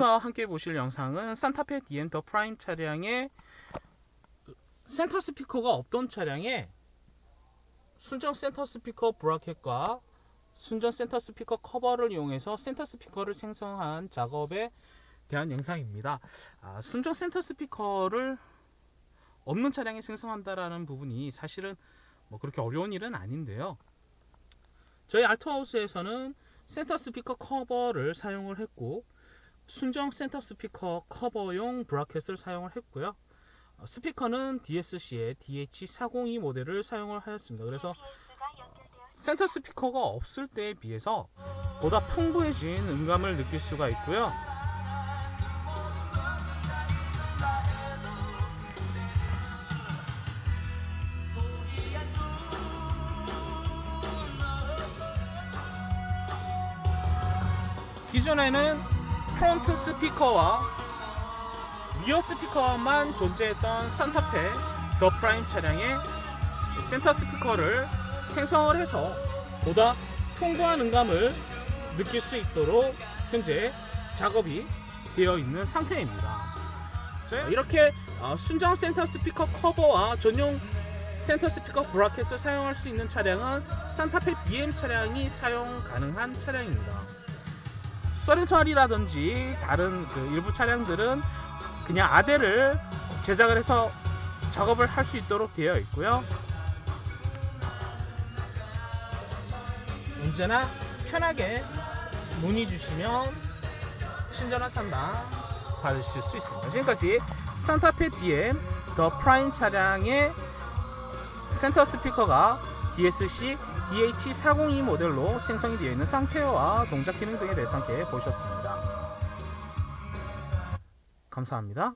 지금부터 함께 보실 영상은 산타페 DM 더 프라임 차량의 센터 스피커가 없던 차량에 순정 센터 스피커 브라켓과 순정 센터 스피커 커버를 이용해서 센터 스피커를 생성한 작업에 대한 영상입니다. 아, 순정 센터 스피커를 없는 차량에 생성한다라는 부분이 사실은 뭐 그렇게 어려운 일은 아닌데요. 저희 알토하우스에서는 센터 스피커 커버를 사용을 했고 순정 센터 스피커 커버용 브라켓을 사용을 했고요. 어, 스피커는 DSC의 DH402 모델을 사용을 하였습니다. 그래서 센터 스피커가 없을 때에 비해서 보다 풍부해진 음감을 느낄 수가 있고요. 기존에는 프론트 스피커와 리어 스피커만 존재했던 산타페 더 프라임 차량의 센터 스피커를 생성을 해서 보다 풍부한 음감을 느낄 수 있도록 현재 작업이 되어 있는 상태입니다. 자, 이렇게 어, 순정 센터 스피커 커버와 전용 센터 스피커 브라켓을 사용할 수 있는 차량은 산타페 BM 차량이 사용 가능한 차량입니다. 서렌토알이라든지 다른 그 일부 차량들은 그냥 아대를 제작을 해서 작업을 할 수 있도록 되어 있고요. 언제나 편하게 문의 주시면 친절한 상담 받으실 수 있습니다. 지금까지 산타페 DM 더 프라임 차량의 센터 스피커가 DSC DH402 모델로 생성이 되어 있는 상태와 동작 기능 등에 대해서 함께 보셨습니다. 감사합니다.